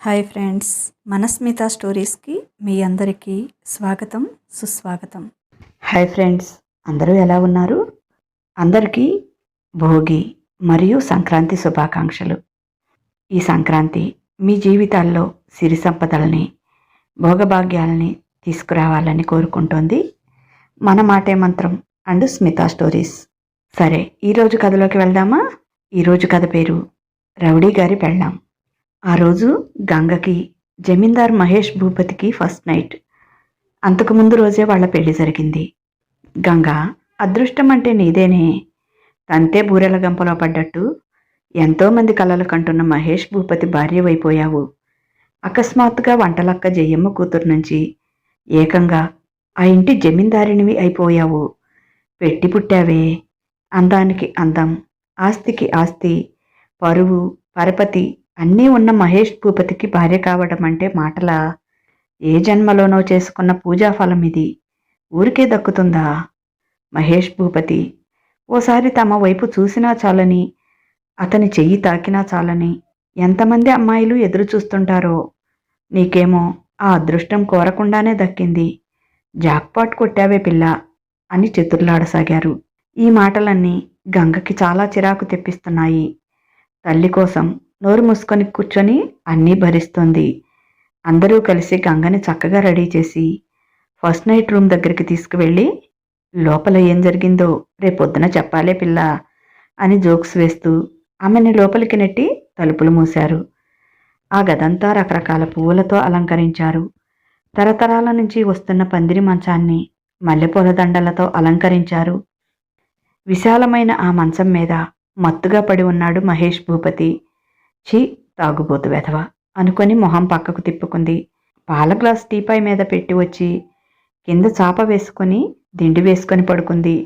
Hi friends మనస్మిత స్టోరీస్కి మీ అందరికీ స్వాగతం సుస్వాగతం. హాయ్ ఫ్రెండ్స్ అందరూ ఎలా ఉన్నారు? అందరికీ భోగి మరియు సంక్రాంతి శుభాకాంక్షలు. ఈ సంక్రాంతి మీ జీవితాల్లో సిరి సంపదలని భోగభాగ్యాలని తీసుకురావాలని కోరుకుంటోంది. మన మాటే మంత్రం అండ్ స్మిత స్టోరీస్. సరే ఈరోజు కథలోకి వెళ్దామా? ఈరోజు కథ పేరు రౌడీ గారి పెళ్ళాం. ఆ రోజు గంగకి జమీందార్ మహేష్ భూపతికి ఫస్ట్ నైట్. అంతకుముందు రోజే వాళ్ళ పెళ్ళి జరిగింది. గంగ అదృష్టం అంటే నీదేనే. తంతే బూరెల గంపలో పడ్డట్టు ఎంతోమంది కలలు కంటున్న మహేష్ భూపతి భార్యవైపోయావు. అకస్మాత్తుగా వంటలక్క జయమ్మ కూతురు నుంచి ఏకంగా ఆ ఇంటి జమీందారినివి అయిపోయావు. పెట్టి పుట్టావే. అందానికి అందం ఆస్తికి ఆస్తి పరువు పరపతి అన్నీ ఉన్న మహేష్ భూపతికి భార్య కావడం అంటే మాటల? ఏ జన్మలోనో చేసుకున్న పూజా ఫలం ఇది. ఊరికే దక్కుతుందా? మహేష్ భూపతి. ఓసారి తమ వైపు చూసినా చాలని అతని చెయ్యి తాకినా చాలని ఎంతమంది అమ్మాయిలు ఎదురు చూస్తుంటారో? నీకేమో ఆ అదృష్టం కోరకుండానే దక్కింది. జాక్పాట్ కొట్టావే పిల్ల అని చతుర్లాడసాగారు. ఈ మాటలన్నీ గంగకి చాలా చిరాకు తెప్పిస్తున్నాయి. తల్లి కోసం నోరు మూసుకొని కూర్చొని అన్నీ భరిస్తుంది. అందరూ కలిసి గంగని చక్కగా రెడీ చేసి ఫస్ట్ నైట్ రూమ్ దగ్గరికి తీసుకువెళ్ళి లోపల ఏం జరిగిందో? రేపొద్దున చెప్పాలే పిల్ల అని జోక్స్ వేస్తూ ఆమెని లోపలికి నెట్టి తలుపులు మూశారు. ఆ గదంతా రకరకాల పువ్వులతో అలంకరించారు. తరతరాల నుంచి వస్తున్న పందిరి మంచాన్ని మల్లెపూల దండలతో అలంకరించారు. విశాలమైన ఆ మంచం మీద మత్తుగా పడి ఉన్నాడు మహేష్ భూపతి. ఛీ తాగుబోతు వెధవ అనుకొని మొహం పక్కకు తిప్పుకుంది. పాల గ్లాస్ టీపాయ్ మీద పెట్టి వచ్చి కింద చాప వేసుకొని దిండి వేసుకొని పడుకుంది.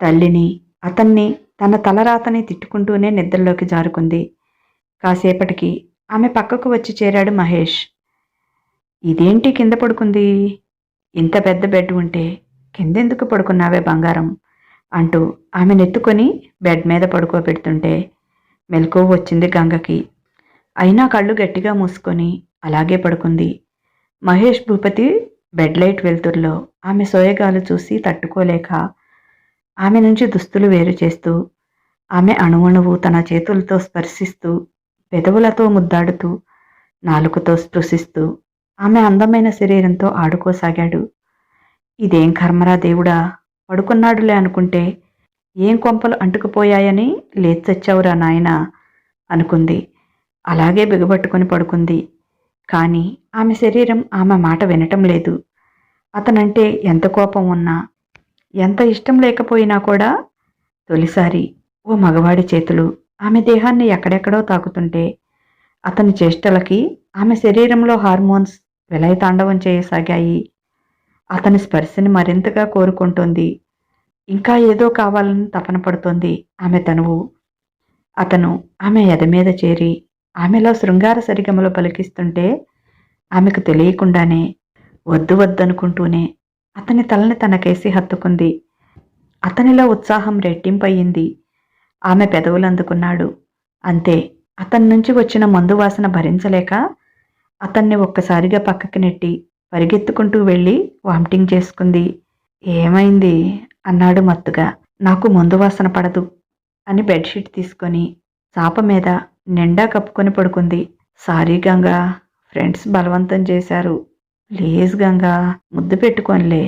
తల్లిని అతన్ని తన తలరాతని తిట్టుకుంటూనే నిద్రలోకి జారుకుంది. కాసేపటికి ఆమె పక్కకు వచ్చి చేరాడు మహేష్. ఇదేంటి కింద పడుకుంది? ఇంత పెద్ద బెడ్ ఉంటే కిందెందుకు పడుకున్నావే బంగారం? అంటూ ఆమె నెత్తుకొని బెడ్ మీద పడుకోబెడుతుంటే మెలకు వచ్చింది గంగకి. అయినా కళ్ళు గట్టిగా మూసుకొని అలాగే పడుకుంది. మహేష్ భూపతి బెడ్ లైట్ వెలుతురులో ఆమె సోయగాలు చూసి తట్టుకోలేక ఆమె నుంచి దుస్తులు వేరు చేస్తూ ఆమె అణువణువు తన చేతులతో స్పర్శిస్తూ పెదవులతో ముద్దాడుతూ నాలుకతో స్పృశిస్తూ ఆమె అందమైన శరీరంతో ఆడుకోసాగాడు. ఇదేం కర్మరా దేవుడా? పడుకున్నాడులే అనుకుంటే ఏం కొంపలు అంటుకుపోయాయని లేచి తెచ్చావురా నాయన అనుకుంది. అలాగే బిగబట్టుకొని పడుకుంది. కానీ ఆమె శరీరం ఆమె మాట వినటం లేదు. అతనంటే ఎంత కోపం ఉన్నా ఎంత ఇష్టం లేకపోయినా కూడా తొలిసారి ఓ మగవాడి చేతులు ఆమె దేహాన్ని ఎక్కడెక్కడో తాకుతుంటే అతని చేష్టలకి ఆమె శరీరంలో హార్మోన్స్ విలయతాండవం చేయసాగాయి. అతని స్పర్శని మరింతగా కోరుకుంటుంది. ఇంకా ఏదో కావాలని తపన పడుతోంది ఆమె తనువు. అతను ఆమె ఎద మీద చేరి ఆమెలో శృంగార సరిగమలో పలికిస్తుంటే ఆమెకు తెలియకుండానే వద్దు వద్దనుకుంటూనే అతని తలని తనకేసి హత్తుకుంది. అతనిలో ఉత్సాహం రెట్టింపయ్యింది. ఆమె పెదవులు అందుకున్నాడు. అంతే అతని నుంచి వచ్చిన మందు వాసన భరించలేక అతన్ని ఒక్కసారిగా పక్కకి నెట్టి పరిగెత్తుకుంటూ వెళ్ళి వామిటింగ్ చేసుకుంది. ఏమైంది? అన్నాడు మత్తుగా. నాకు మందు వాసన పడదు అని బెడ్షీట్ తీసుకొని చాప మీద నిండా కప్పుకొని పడుకుంది. సారీ గంగా ఫ్రెండ్స్ బలవంతం చేశారు. ప్లీజ్ గంగా ముద్దు పెట్టుకోనిలే.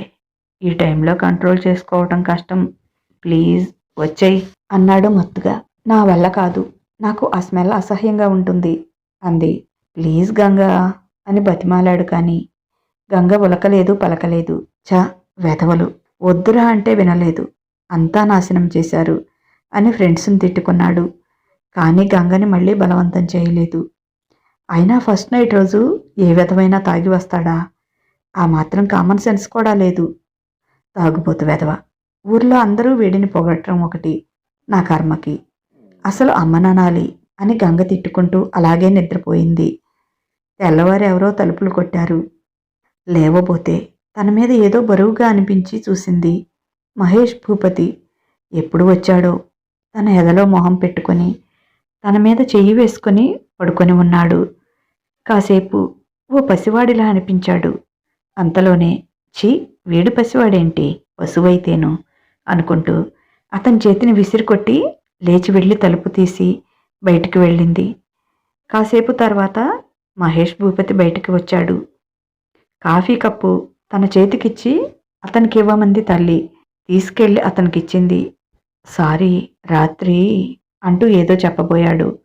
ఈ టైంలో కంట్రోల్ చేసుకోవటం కష్టం. ప్లీజ్ వచ్చేయి అన్నాడు మత్తుగా. నా వల్ల కాదు. నాకు ఆ స్మెల్ అసహ్యంగా ఉంటుంది అంది. ప్లీజ్ గంగా అని బతిమాలాడు కానీ గంగ ఉలకలేదు పలకలేదు. చ వెధవలు. వద్దురా అంటే వినలేదు. అంతా నాశనం చేశారు అని ఫ్రెండ్స్ని తిట్టుకున్నాడు. కానీ గంగని మళ్ళీ బలవంతం చేయలేదు. అయినా ఫస్ట్ నైట్ రోజు ఏ విధమైనా తాగి వస్తాడా? ఆ మాత్రం కామన్ సెన్స్ కూడా లేదు. తాగుబోతు వెధవ ఊర్లో అందరూ వీడిని పొగట్టడం ఒకటి నా కర్మకి. అసలు అమ్మననాలి అని గంగ తిట్టుకుంటూ అలాగే నిద్రపోయింది. తెల్లవారు ఎవరో తలుపులు కొట్టారు. లేవబోతే తన మీద ఏదో బరువుగా అనిపించి చూసింది. మహేష్ భూపతి ఎప్పుడు వచ్చాడో? తన ఎదలో మొహం పెట్టుకొని తన మీద చెయ్యి వేసుకొని పడుకొని ఉన్నాడు. కాసేపు ఓ పసివాడిలా అనిపించాడు. అంతలోనే ఛీ వీడు పసివాడేంటి? పశువైతేను అనుకుంటూ అతని చేతిని విసిరికొట్టి లేచి వెళ్ళి తలుపు తీసి బయటికి వెళ్ళింది. కాసేపు తర్వాత మహేష్ భూపతి బయటికి వచ్చాడు. కాఫీ కప్పు తన చేతికిచ్చి అతనికి ఇవ్వమంది తల్లి. తీసుకెళ్ళి అతనికిచ్చింది. సారీ రాత్రి అంటూ ఏదో చెప్పబోయాడు.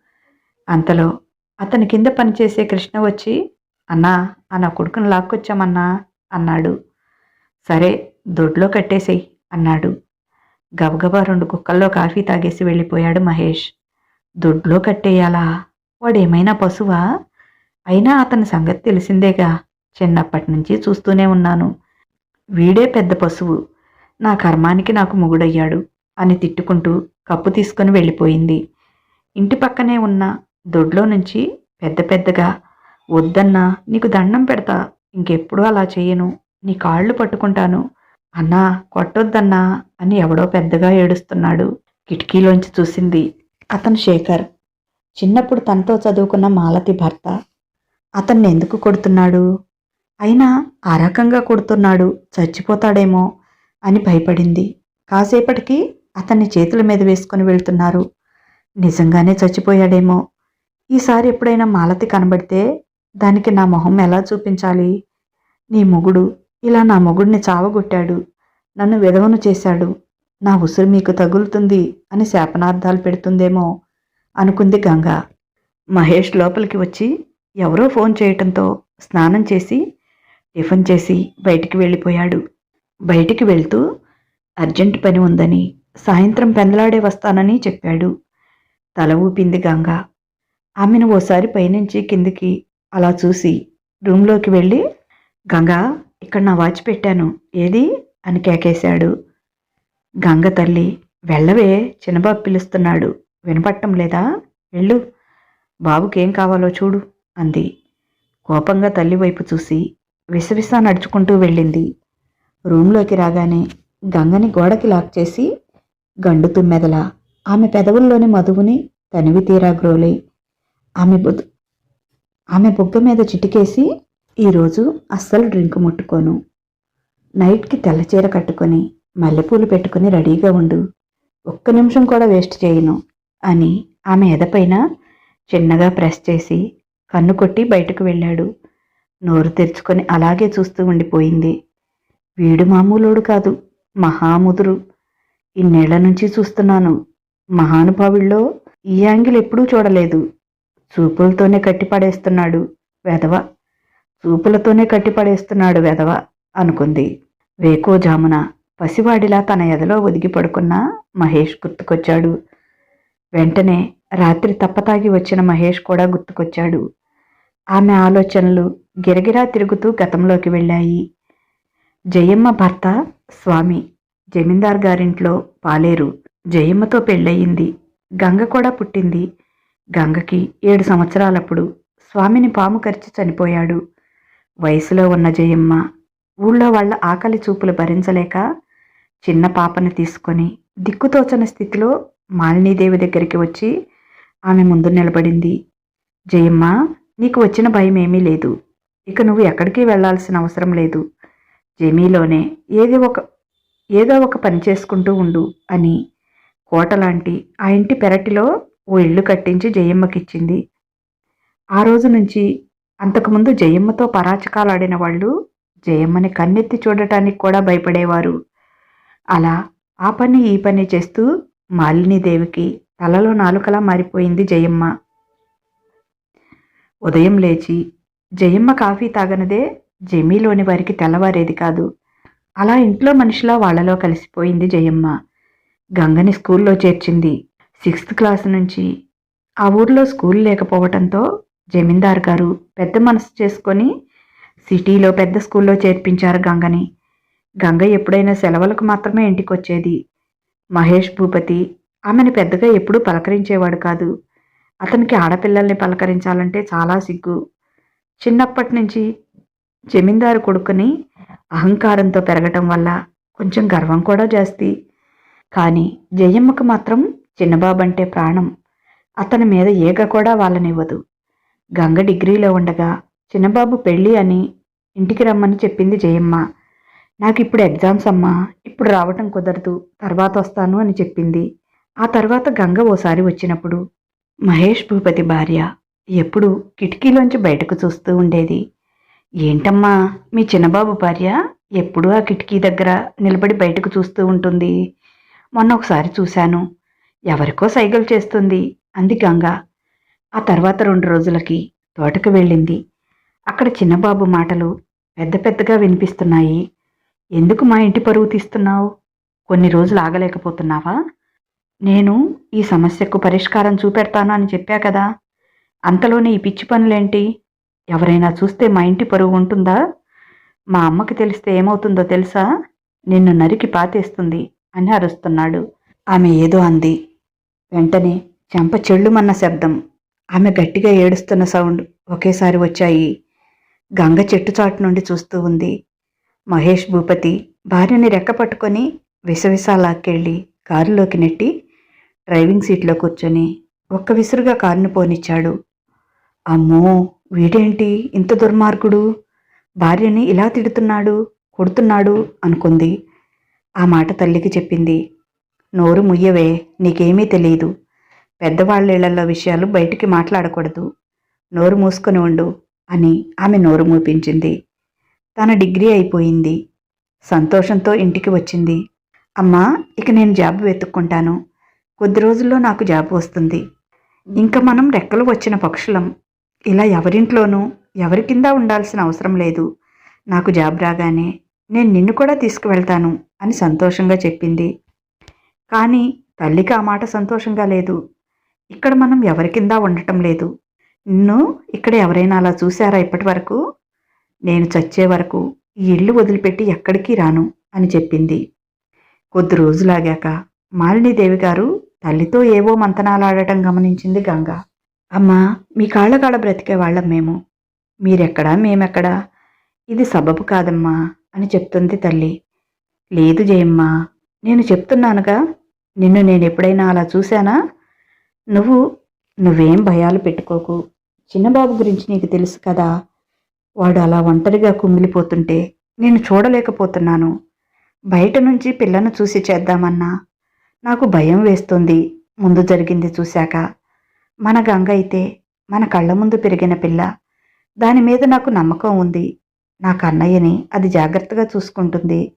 అంతలో అతని కింద పనిచేసే కృష్ణ వచ్చి అన్నా ఆ నా కొడుకుని లాక్కొచ్చామన్నా అన్నాడు. సరే దొడ్లో కట్టేసేయ్ అన్నాడు. గబగబా రెండు కుక్కల్లో కాఫీ తాగేసి వెళ్ళిపోయాడు మహేష్. దొడ్లో కట్టేయాలా? వాడేమైనా పశువా? అయినా అతని సంగతి తెలిసిందేగా. చిన్నప్పటి నుంచి చూస్తూనే ఉన్నాను. వీడే పెద్ద పశువు. నా కర్మానికి నాకు మొగుడయ్యాడు అని తిట్టుకుంటూ కప్పు తీసుకొని వెళ్ళిపోయింది. ఇంటి పక్కనే ఉన్న దొడ్లో నుంచి పెద్ద పెద్దగా వద్దన్నా నీకు దండం పెడతా. ఇంకెప్పుడు అలా చేయను. నీ కాళ్ళు పట్టుకుంటాను. అన్నా కొట్టొద్దన్నా అని ఎవడో పెద్దగా ఏడుస్తున్నాడు. కిటికీలోంచి చూసింది అతను శేఖర్. చిన్నప్పుడు తనతో చదువుకున్న మాలతి భర్త. అతన్ని ఎందుకు కొడుతున్నాడు? అయినా ఆ రకంగా కొడుతున్నాడు చచ్చిపోతాడేమో అని భయపడింది. కాసేపటికి అతన్ని చేతుల మీద వేసుకొని వెళ్తున్నారు. నిజంగానే చచ్చిపోయాడేమో. ఈసారి ఎప్పుడైనా మాలతి కనబడితే దానికి నా మొహం ఎలా చూపించాలి? నీ మొగుడు ఇలా నా మొగుడిని చావగొట్టాడు. నన్ను విధవను చేశాడు. నా ఉసురు మీకు తగులుతుంది అని శాపనార్థాలు పెడుతుందేమో అనుకుంది గంగ. మహేష్ లోపలికి వచ్చి ఎవరో ఫోన్ చేయటంతో స్నానం చేసి టిఫిన్ చేసి బయటికి వెళ్ళిపోయాడు. బయటికి వెళ్తూ అర్జెంట్ పని ఉందని సాయంత్రం పెందలాడే వస్తానని చెప్పాడు. తల ఊపింది గంగ. ఆమెను ఓసారి పైనుంచి కిందికి అలా చూసి రూమ్లోకి వెళ్ళి గంగ ఇక్కడ నా వాచ్ పెట్టాను. ఏది? అని కేకేశాడు. గంగ తల్లి వెళ్ళవే చిన్నబాబు పిలుస్తున్నాడు. వినపట్టం లేదా? వెళ్ళు. బాబుకేం కావాలో చూడు అంది. కోపంగా తల్లి వైపు చూసి విసవిసా నడుచుకుంటూ వెళ్ళింది. రూంలోకి రాగానే గంగని గోడకి లాక్ చేసి గండు తుమ్మెదల ఆమె పెదవుల్లోని మధువుని తనివి తీరా గ్రోలి. ఆమె బుద్ ఆమె బుగ్గ మీద చిటికేసి ఈరోజు అస్సలు డ్రింక్ ముట్టుకోను. నైట్కి తెల్లచీర కట్టుకొని మల్లెపూలు పెట్టుకుని రెడీగా ఉండు. ఒక్క నిమిషం కూడా వేస్ట్ చేయను అని ఆమె ఎదపైన చిన్నగా ప్రెస్ చేసి కన్ను కొట్టి బయటకు వెళ్ళాడు. నోరు తెరుచుకొని అలాగే చూస్తూ ఉండిపోయింది. వీడు మామూలోడు కాదు మహాముదురు. ఇన్నేళ్ళ నుంచి చూస్తున్నాను. మహానుభావుల్లో ఈ యాంగిల్ ఎప్పుడూ చూడలేదు. చూపులతోనే కట్టిపడేస్తున్నాడు వెధవ. చూపులతోనే కట్టిపడేస్తున్నాడు వెధవ అనుకుంది. వేకోజామున పసివాడిలా తన ఎదలో ఒదిగి పడుకున్న మహేష్ గుర్తుకొచ్చాడు. వెంటనే రాత్రి తప్పతాగి వచ్చిన మహేష్ కూడా గుర్తుకొచ్చాడు. ఆమె ఆలోచనలు గిరగిరా తిరుగుతూ గతంలోకి వెళ్ళాయి. జయమ్మ భర్త స్వామి జమీందార్ గారింట్లో పాలేరు. జయమ్మతో పెళ్ళయింది. గంగ కూడా పుట్టింది. గంగకి ఏడు సంవత్సరాలప్పుడు స్వామిని పాము కరిచి చనిపోయాడు. వయసులో ఉన్న జయమ్మ ఊళ్ళో వాళ్ళ ఆకలి చూపులు భరించలేక చిన్న పాపను తీసుకొని దిక్కుతోచని స్థితిలో మాలినీదేవి దగ్గరికి వచ్చి ఆమె ముందు నిలబడింది. జయమ్మ నీకు వచ్చిన భయం ఏమీ లేదు. ఇక నువ్వు ఎక్కడికి వెళ్ళాల్సిన అవసరం లేదు. జమీలోనే ఏదో ఒక ఏదో ఒక పని చేసుకుంటూ ఉండు అని కోటలాంటి ఆ ఇంటి పెరటిలో ఓ ఇల్లు కట్టించి జయమ్మకిచ్చింది. ఆ రోజు నుంచి అంతకుముందు జయమ్మతో పరాచకాలాడిన వాళ్ళు జయమ్మని కన్నెత్తి చూడటానికి కూడా భయపడేవారు. అలా ఆ పని ఈ పని చేస్తూ మాలినీదేవికి తలలో నాలుకలా మారిపోయింది జయమ్మ. ఉదయం లేచి జయమ్మ కాఫీ తాగనదే జమీలోని వారికి తెల్లవారేది కాదు. అలా ఇంట్లో మనిషిలా వాళ్ళలో కలిసిపోయింది జయమ్మ. గంగని స్కూల్లో చేర్చింది. సిక్స్త్ క్లాస్ నుంచి ఆ ఊర్లో స్కూల్ లేకపోవటంతో జమీందార్ గారు పెద్ద మనసు చేసుకొని సిటీలో పెద్ద స్కూల్లో చేర్పించారు గంగని. గంగ ఎప్పుడైనా సెలవులకు మాత్రమే ఇంటికి వచ్చేది మహేష్ భూపతి ఆమెను పెద్దగా ఎప్పుడూ పలకరించేవాడు కాదు. అతనికి ఆడపిల్లల్ని పలకరించాలంటే చాలా సిగ్గు. చిన్నప్పటి నుంచి జమీందారు కొడుకుని అహంకారంతో పెరగటం వల్ల కొంచెం గర్వం కూడా జాస్తి. కానీ జయమ్మకు మాత్రం చిన్నబాబంటే ప్రాణం. అతని మీద ఏగ కూడా వాళ్ళనివ్వదు గంగ డిగ్రీలో ఉండగా చిన్నబాబు పెళ్ళి అని ఇంటికి రమ్మని చెప్పింది జయమ్మ. నాకు ఇప్పుడు ఎగ్జామ్స్ అమ్మా. ఇప్పుడు రావటం కుదరదు. తర్వాత వస్తాను అని చెప్పింది. ఆ తర్వాత గంగ ఓసారి వచ్చినప్పుడు మహేష్ భూపతి భార్య ఎప్పుడు కిటికీలోంచి బయటకు చూస్తూ ఉండేది. ఏంటమ్మా మీ చిన్నబాబు భార్య ఎప్పుడూ ఆ కిటికీ దగ్గర నిలబడి బయటకు చూస్తూ ఉంటుంది. మొన్న ఒకసారి చూశాను. ఎవరికో సైగలు చేస్తుంది. అంది గంగ. ఆ తర్వాత రెండు రోజులకి తోటకు వెళ్ళింది. అక్కడ చిన్నబాబు మాటలు పెద్ద పెద్దగా వినిపిస్తున్నాయి. ఎందుకు మా ఇంటి పరువు తీస్తున్నావు? కొన్ని రోజులు ఆగలేకపోతున్నావా? నేను ఈ సమస్యకు పరిష్కారం చూపెడతాను అని చెప్పా కదా. అంతలోనే ఈ పిచ్చి పనులేంటి? ఎవరైనా చూస్తే మా ఇంటి పరువు ఉంటుందా? మా అమ్మకి తెలిస్తే ఏమవుతుందో తెలుసా? నిన్ను నరికి పాతేస్తుంది అని అరుస్తున్నాడు. ఆమె ఏదో అంది. వెంటనే చెంప చెళ్ళుమన్న శబ్దం. ఆమె గట్టిగా ఏడుస్తున్న సౌండ్ ఒకేసారి వచ్చాయి. గంగ చెట్టు చాటు నుండి చూస్తూ ఉంది. మహేష్ భూపతి భార్యని రెక్క పట్టుకొని విసవిసా లాక్కెళ్ళి కారులోకి నెట్టి డ్రైవింగ్ సీట్లో కూర్చొని ఒక్క విసురుగా కారుని పోనిచ్చాడు. అమ్మో వీడేంటి ఇంత దుర్మార్గుడు? భార్యని ఇలా తిడుతున్నాడు కొడుతున్నాడు అనుకుంది. ఆ మాట తల్లికి చెప్పింది. నోరు ముయ్యవే నీకేమీ తెలియదు పెద్దవాళ్ళ ఇళ్ళలో విషయాలు బయటికి మాట్లాడకూడదు. నోరు మూసుకొని ఉండు అని ఆమె నోరు మూపించింది. తన డిగ్రీ అయిపోయింది. సంతోషంతో ఇంటికి వచ్చింది. అమ్మా ఇక నేను జాబ్ వెతుక్కుంటాను. కొద్ది రోజుల్లో నాకు జాబ్ వస్తుంది. ఇంకా మనం రెక్కలు వచ్చిన పక్షులం. ఇలా ఎవరింట్లోనూ ఎవరి కింద ఉండాల్సిన అవసరం లేదు. నాకు జాబ్ రాగానే నేను నిన్ను కూడా తీసుకువెళ్తాను అని సంతోషంగా చెప్పింది. కానీ తల్లికి ఆ మాట సంతోషంగా లేదు. ఇక్కడ మనం ఎవరి కింద ఉండటం లేదు. నిన్ను ఇక్కడ ఎవరైనా అలా చూశారా ఇప్పటి వరకు? నేను చచ్చే వరకు ఈ ఇల్లు వదిలిపెట్టి ఎక్కడికి రాను అని చెప్పింది. కొద్ది రోజులాగాక మాలినీదేవి గారు తల్లితో ఏవో మంతనాలాడటం గమనించింది గంగ. అమ్మా మీ కాళ్ళ కాళ్ళ బ్రతికే వాళ్ళం మేము. మీరెక్కడా మేమెక్కడా? ఇది సబబు కాదమ్మా అని చెప్తుంది తల్లి. లేదు జయమ్మ నేను చెప్తున్నానుగా. నిన్ను నేను ఎప్పుడైనా అలా చూశానా? నువ్వు నువ్వేం భయాలు పెట్టుకోకు. చిన్నబాబు గురించి నీకు తెలుసు కదా. వాడు అలా ఒంటరిగా కుమిలిపోతుంటే నేను చూడలేకపోతున్నాను. బయట నుంచి పిల్లను చూసి చేద్దామన్నా. నాకు భయం వేస్తుంది. ముందు జరిగింది చూశాక. మన గంగ అయితే మన కళ్ళ ముందు పెరిగిన పిల్ల. దాని మీద నాకు నమ్మకం ఉంది. నా కన్నయ్యని అది జాగ్రత్తగా చూసుకుంటుంది.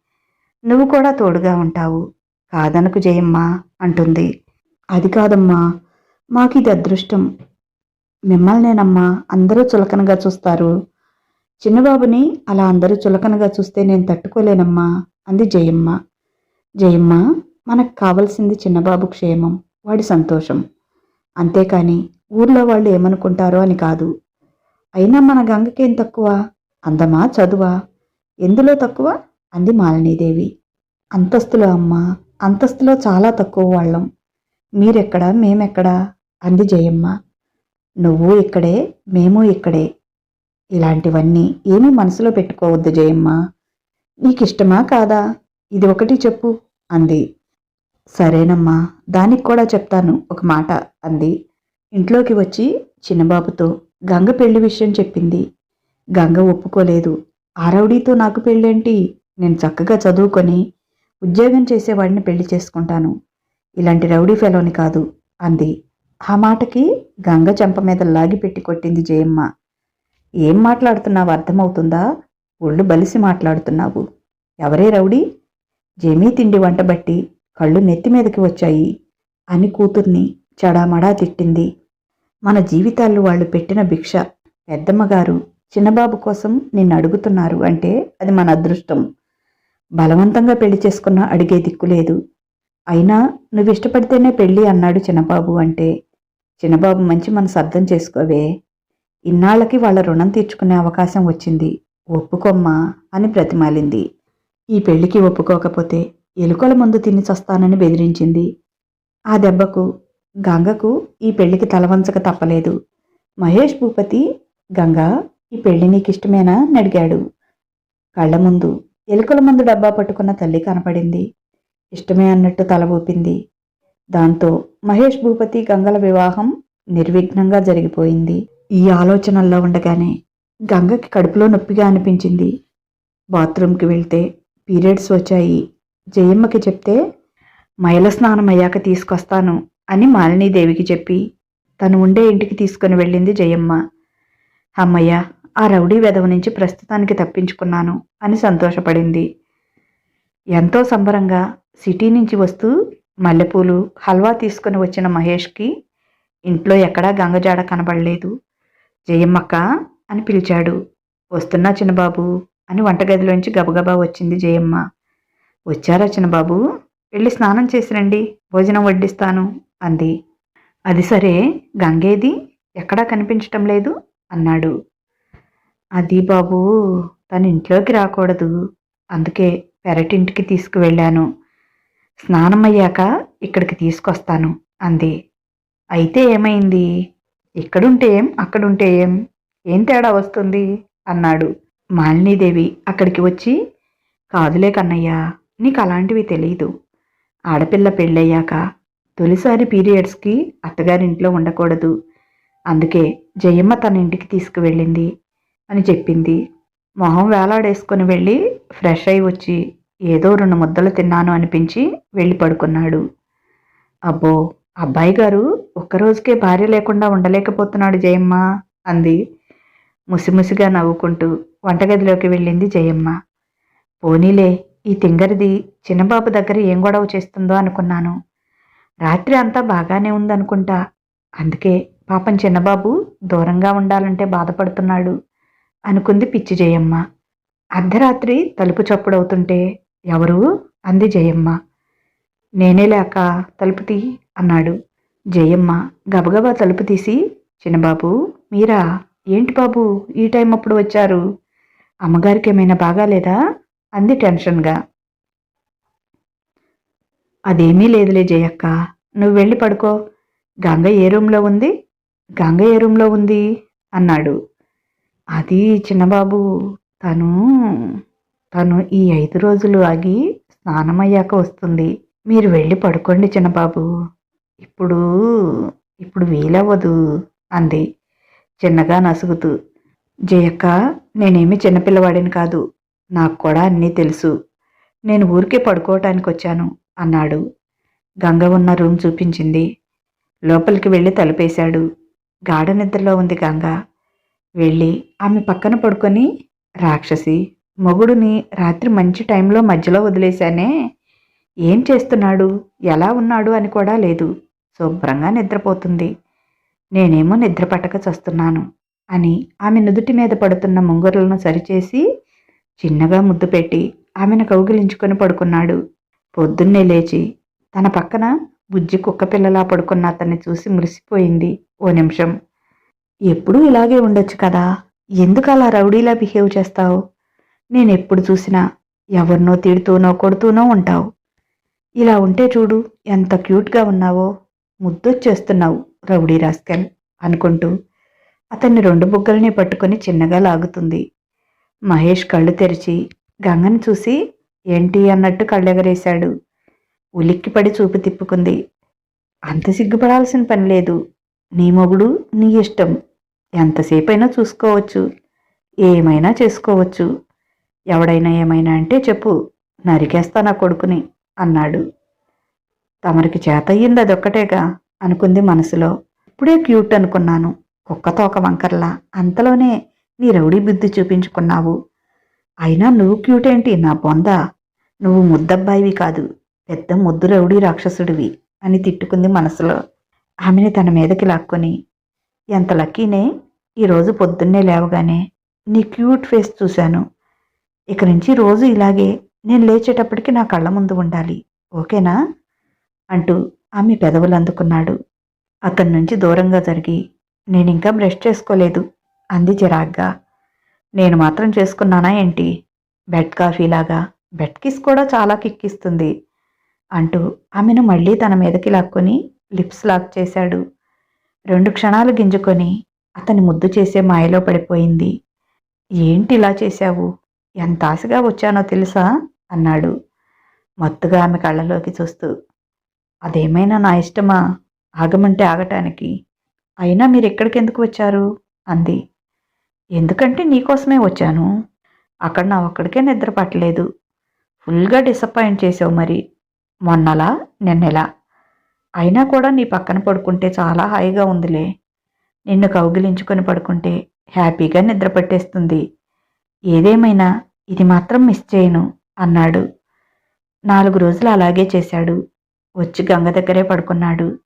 నువ్వు కూడా తోడుగా ఉంటావు. కాదనకు జయమ్మా అంటుంది. అది కాదమ్మా. మాకు ఇది అదృష్టం. మిమ్మల్నేనమ్మా అందరూ చులకనగా చూస్తారు. చిన్నబాబుని అలా అందరూ చులకనగా చూస్తే నేను తట్టుకోలేనమ్మా అంది జయమ్మ. జయమ్మ మనకు కావలసింది చిన్నబాబు క్షేమం వాడి సంతోషం. అంతేకాని ఊర్లో వాళ్ళు ఏమనుకుంటారో అని కాదు. అయినా మన గంగకేం తక్కువ? అందమా చదువా? ఎందులో తక్కువ? అంది మాలినీదేవి. అంతస్తులో అమ్మ అంతస్తులో చాలా తక్కువ వాళ్ళం. మీరెక్కడా? మేమెక్కడా? అంది జయమ్మ. నువ్వు ఇక్కడే మేము ఇక్కడే. ఇలాంటివన్నీ ఏమీ మనసులో పెట్టుకోవద్దు జయమ్మ. నీకిష్టమా కాదా? ఇది ఒకటి చెప్పు అంది. సరేనమ్మా దానికి కూడా చెప్తాను ఒక మాట అంది. ఇంట్లోకి వచ్చి చిన్నబాబుతో గంగ పెళ్ళి విషయం చెప్పింది. గంగ ఒప్పుకోలేదు. ఆ రౌడీతో నాకు పెళ్ళేంటి? నేను చక్కగా చదువుకొని ఉద్యోగం చేసేవాడిని పెళ్ళి చేసుకుంటాను. ఇలాంటి రౌడీ ఫెలోని కాదు అంది. ఆ మాటకి గంగ చెంప మీద లాగి పెట్టి కొట్టింది జయమ్మ. ఏం మాట్లాడుతున్నావు? అర్థమవుతుందా? ఒళ్ళు బలిసి మాట్లాడుతున్నావు. ఎవరే రౌడీ? జమీ తిండి వంటబట్టి కళ్ళు నెత్తి మీదకి వచ్చాయి. అని కూతుర్ని చడామడా తిట్టింది. మన జీవితాల్లో వాళ్ళు పెట్టిన భిక్ష. పెద్దమ్మగారు చిన్నబాబు కోసం నిన్ను అడుగుతున్నారు అంటే అది మన అదృష్టం. బలవంతంగా పెళ్ళి చేసుకున్న అడిగే దిక్కు లేదు. అయినా నువ్వు ఇష్టపడితేనే పెళ్ళి అన్నాడు చిన్నబాబు అంటే. చిన్నబాబు మంచి మనసు అర్థం చేసుకోవే. ఇన్నాళ్ళకి వాళ్ళ రుణం తీర్చుకునే అవకాశం వచ్చింది. ఒప్పుకోమ్మా అని ప్రతిమాలింది. ఈ పెళ్ళికి ఒప్పుకోకపోతే ఎలుకల ముందు తిని చస్తానని బెదిరించింది. ఆ దెబ్బకు గంగకు ఈ పెళ్ళికి తలవంచక తప్పలేదు. మహేష్ భూపతి గంగా ఈ పెళ్ళి నీకిష్టమేనా? అని అడిగాడు. కళ్ళ ముందు ఎలుకల ముందు డబ్బా పట్టుకున్న తల్లి కనపడింది. ఇష్టమే అన్నట్టు తల ఊపింది. దాంతో మహేష్ భూపతి గంగల వివాహం నిర్విఘ్నంగా జరిగిపోయింది. ఈ ఆలోచనల్లో ఉండగానే గంగకి కడుపులో నొప్పిగా అనిపించింది. బాత్రూమ్కి వెళ్తే పీరియడ్స్ వచ్చాయి. జయమ్మకి చెప్తే మైల స్నానం అయ్యాక తీసుకొస్తాను అని మాలినీదేవికి చెప్పి తను ఉండే ఇంటికి తీసుకుని వెళ్ళింది జయమ్మ. అమ్మయ్య ఆ రౌడీ వెధవ నుంచి ప్రస్తుతానికి తప్పించుకున్నాను అని సంతోషపడింది. ఎంతో సంబరంగా సిటీ నుంచి వస్తూ మల్లెపూలు హల్వా తీసుకుని వచ్చిన మహేష్కి ఇంట్లో ఎక్కడా గంగజాడ కనబడలేదు. జయమ్మక్క అని పిలిచాడు. వస్తున్నా చిన్నబాబు అని వంటగదిలోంచి గబగబా వచ్చింది జయమ్మ. వచ్చారా చిన్నబాబు? వెళ్ళి స్నానం చేసి రండి భోజనం వడ్డిస్తాను అంది. అది సరే గంగేది ఎక్కడా కనిపించటం లేదు అన్నాడు. అది బాబు తన ఇంట్లోకి రాకూడదు. అందుకే పెరటింటికి తీసుకువెళ్ళాను. స్నానం అయ్యాక ఇక్కడికి తీసుకొస్తాను అంది. అయితే ఏమైంది? ఇక్కడుంటే ఏం? అక్కడుంటే ఏం? ఏం తేడా వస్తుంది? అన్నాడు. మాలినీదేవి అక్కడికి వచ్చి కాదులే కన్నయ్య నీకు అలాంటివి తెలియదు ఆడపిల్ల పెళ్ళయ్యాక తొలిసారి పీరియడ్స్కి అత్తగారింట్లో ఉండకూడదు. అందుకే జయమ్మ తన ఇంటికి తీసుకువెళ్ళింది అని చెప్పింది. మొహం వేలాడేసుకుని వెళ్ళి ఫ్రెష్ అయి వచ్చి ఏదో రెండు ముద్దలు తిన్నాను అనిపించి వెళ్ళి పడుకున్నాడు. అబ్బో అబ్బాయి గారు ఒక్కరోజుకే భార్య లేకుండా ఉండలేకపోతున్నాడు జయమ్మ అంది. ముసిముసిగా నవ్వుకుంటూ వంటగదిలోకి వెళ్ళింది జయమ్మ. పోనీలే ఈ తింగరిది చిన్నబాబు దగ్గర ఏం గొడవ చేస్తుందో అనుకున్నాను. రాత్రి అంతా బాగానే ఉందనుకుంటా. అందుకే పాపం చిన్నబాబు దూరంగా ఉండాలంటే బాధపడుతున్నాడు అనుకుంది పిచ్చి జయమ్మ. అర్ధరాత్రి తలుపు చప్పుడవుతుంటే ఎవరు? అంది జయమ్మ. నేనే లేక తలుపు తీ అన్నాడు. జయమ్మ గబగబా తలుపు తీసి చిన్నబాబు మీరా? ఏంటి బాబు ఈ టైం అప్పుడు వచ్చారు? అమ్మగారికి ఏమైనా బాగాలేదా? అంది టెన్షన్గా. అదేమీ లేదులే జయక్క నువ్వు వెళ్ళి పడుకో. గంగ ఏ రూమ్లో ఉంది? గంగ ఏ రూమ్లో ఉంది? అన్నాడు. అది చిన్నబాబు తను తను ఈ ఐదు రోజులు ఆగి స్నానమయ్యాక వస్తుంది. మీరు వెళ్ళి పడుకోండి చిన్నబాబు. ఇప్పుడు ఇప్పుడు వీలవ్వదు అంది చిన్నగా నసుగుతూ. జయక్క నేనేమి చిన్నపిల్లవాడిని కాదు. నాకు కూడా అన్నీ తెలుసు. నేను ఊరికే పడుకోవటానికి వచ్చాను అన్నాడు. గంగ ఉన్న రూమ్ చూపించింది. లోపలికి వెళ్ళి తలుపేశాడు. గాఢ నిద్రలో ఉంది గంగ. వెళ్ళి ఆమె పక్కన పడుకొని రాక్షసి మొగుడుని రాత్రి మంచి టైంలో మధ్యలో వదిలేశానే? ఏం చేస్తున్నాడు? ఎలా ఉన్నాడు అని కూడా లేదు. శుభ్రంగా నిద్రపోతుంది. నేనేమో నిద్ర పట్టక చస్తున్నాను అని ఆమె నుదుటి మీద పడుతున్న ముంగురులను సరిచేసి చిన్నగా ముద్దు పెట్టి ఆమెను కౌగిలించుకొని పడుకున్నాడు. పొద్దున్నే లేచి తన పక్కన బుజ్జి కుక్క పిల్లలా పడుకున్న అతన్ని చూసి మురిసిపోయింది ఓ నిమిషం. ఎప్పుడూ ఇలాగే ఉండొచ్చు కదా? ఎందుకు అలా రౌడీలా బిహేవ్ చేస్తావు? నేను ఎప్పుడు చూసినా ఎవరినో తిడుతూనో కొడుతూనో ఉంటావు. ఇలా ఉంటే చూడు ఎంత క్యూట్గా ఉన్నావో. ముద్దొచ్చేస్తున్నావు రౌడీ రాస్కెల్ అనుకుంటూ అతన్ని రెండు బుగ్గల్ని పట్టుకొని చిన్నగా లాగుతుంది. మహేష్ కళ్ళు తెరిచి గంగని చూసి ఏంటి అన్నట్టు కళ్ళెగరేశాడు. ఉలిక్కిపడి చూపు తిప్పుకుంది. అంత సిగ్గుపడాల్సిన పని లేదు. నీ మొగుడు నీ ఇష్టం. ఎంతసేపైనా చూసుకోవచ్చు. ఏమైనా చేసుకోవచ్చు. ఎవడైనా ఏమైనా అంటే చెప్పు. నరికేస్తా నా కొడుకుని అన్నాడు. తమరికి చేతయ్యింది అదొక్కటేగా అనుకుంది మనసులో. ఇప్పుడే క్యూట్ అనుకున్నాను. కుక్క తోక వంకర్లా. అంతలోనే నీ రౌడీ బుద్ధి చూపించుకున్నావు. అయినా నువ్వు క్యూట్ ఏంటి నా బొంద? నువ్వు ముద్దబ్బాయివి కాదు పెద్ద ముద్దు రౌడీ రాక్షసుడివి అని తిట్టుకుంది మనసులో. ఆమెని తన మీదకి లాక్కొని ఎంత లక్కీనే ఈరోజు పొద్దున్నే లేవగానే నీ క్యూట్ ఫేస్ చూశాను. ఇక నుంచి రోజు ఇలాగే నేను లేచేటప్పటికి నా కళ్ళ ముందు ఉండాలి ఓకేనా? అంటూ ఆమె పెదవులు అందుకున్నాడు. అతని నుంచి దూరంగా జరిగి నేను ఇంకా బ్రష్ చేసుకోలేదు అంది చిరాగ్గా. నేను మాత్రం చేసుకున్నానా ఏంటి? బెడ్ కాఫీలాగా. బెడ్ కిస్ కూడా చాలా కిక్కిస్తుంది అంటూ ఆమెను మళ్ళీ తన మీదకి లాక్కొని లిప్స్ లాక్ చేశాడు. రెండు క్షణాలు గింజుకొని అతని ముద్దు చేసే మాయలో పడిపోయింది. ఏంటి ఇలా చేశావు? ఎంత ఆశగా వచ్చానో తెలుసా? అన్నాడు. మత్తుగా ఆమె కళ్ళలోకి చూస్తూ. అదేమైనా నా ఇష్టమా? ఆగమంటే ఆగటానికి. అయినా మీరు ఎక్కడికి ఎందుకు వచ్చారు? అంది. ఎందుకంటే నీకోసమే వచ్చాను. అక్కడ నా ఒక్కడికే నిద్ర పట్టలేదు. ఫుల్గా డిసప్పాయింట్ చేసావు మరి. మొన్నలా నిన్నెలా. అయినా కూడా నీ పక్కన పడుకుంటే చాలా హాయిగా ఉందిలే. నిన్ను కౌగిలించుకొని పడుకుంటే హ్యాపీగా నిద్ర పట్టేస్తుంది. ఏదేమైనా ఇది మాత్రం మిస్ చేయను అన్నాడు. నాలుగు రోజులు అలాగే చేశాడు. వచ్చి గంగ దగ్గరే పడుకున్నాడు.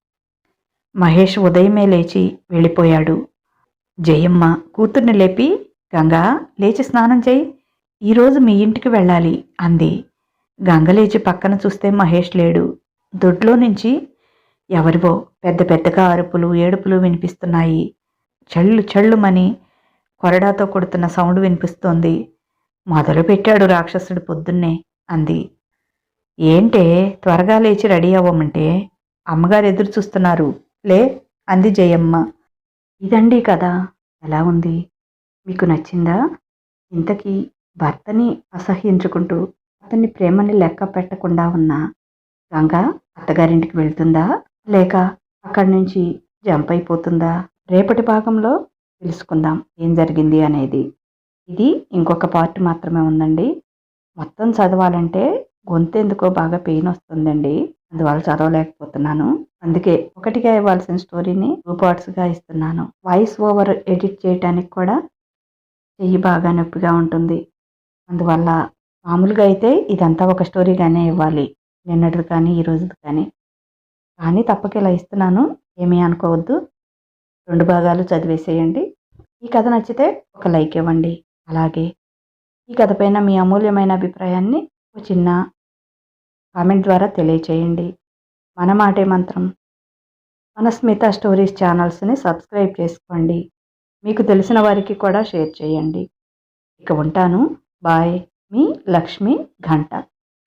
మహేష్ ఉదయమే లేచి వెళ్ళిపోయాడు. జయమ్మ కూతుర్ని లేపి గంగా లేచి స్నానం చేయి. ఈరోజు మీ ఇంటికి వెళ్ళాలి అంది. గంగ లేచి పక్కన చూస్తే మహేష్ లేడు. దొడ్లో నుంచి ఎవరివో పెద్ద పెద్దగా అరుపులు ఏడుపులు వినిపిస్తున్నాయి. చళ్ళు చళ్ళుమని కొరడాతో కొడుతున్న సౌండ్ వినిపిస్తోంది. మొదలు పెట్టాడు రాక్షసుడు పొద్దున్నే అంది. ఏంటే త్వరగా లేచి రెడీ అవ్వమంటే? అమ్మగారు ఎదురు చూస్తున్నారు. లే అంది జయమ్మ. ఇదండి కదా. ఎలా ఉంది? మీకు నచ్చిందా? ఇంతకీ భర్తని అసహ్యించుకుంటూ అతని ప్రేమని లెక్క పెట్టకుండా ఉన్న గంగ అత్తగారింటికి వెళ్తుందా? లేక అక్కడి నుంచి జంప్ అయిపోతుందా? రేపటి భాగంలో తెలుసుకుందాం ఏం జరిగింది అనేది. ఇది ఇంకొక పార్ట్ మాత్రమే ఉందండి. మొత్తం చదవాలంటే గొంతెందుకో బాగా పెయిన్ వస్తుందండి. అందువల్ల చదవలేకపోతున్నాను. అందుకే ఒకటిగా ఇవ్వాల్సిన స్టోరీని టూ పార్ట్స్గా ఇస్తున్నాను. వాయిస్ ఓవర్ ఎడిట్ చేయడానికి కూడా చెయ్యి బాగా నొప్పిగా ఉంటుంది. అందువల్ల మామూలుగా అయితే ఇదంతా ఒక స్టోరీగానే ఇవ్వాలి. నిన్నటిది కానీ ఈ రోజుది కానీ. కానీ తప్పక ఇలా ఇస్తున్నాను. ఏమీ అనుకోవద్దు. రెండు భాగాలు చదివేసేయండి. ఈ కథ నచ్చితే ఒక లైక్ ఇవ్వండి. అలాగే ఈ కథ పైన మీ అమూల్యమైన అభిప్రాయాన్ని ఒక చిన్న కామెంట్ ద్వారా తెలియచేయండి. మన మాటే మంత్రం. మన స్మిత స్టోరీస్ ఛానల్స్ని సబ్స్క్రైబ్ చేసుకోండి. మీకు తెలిసిన వారికి కూడా షేర్ చేయండి. ఇక ఉంటాను. బాయ్. మీ లక్ష్మి ఘంట.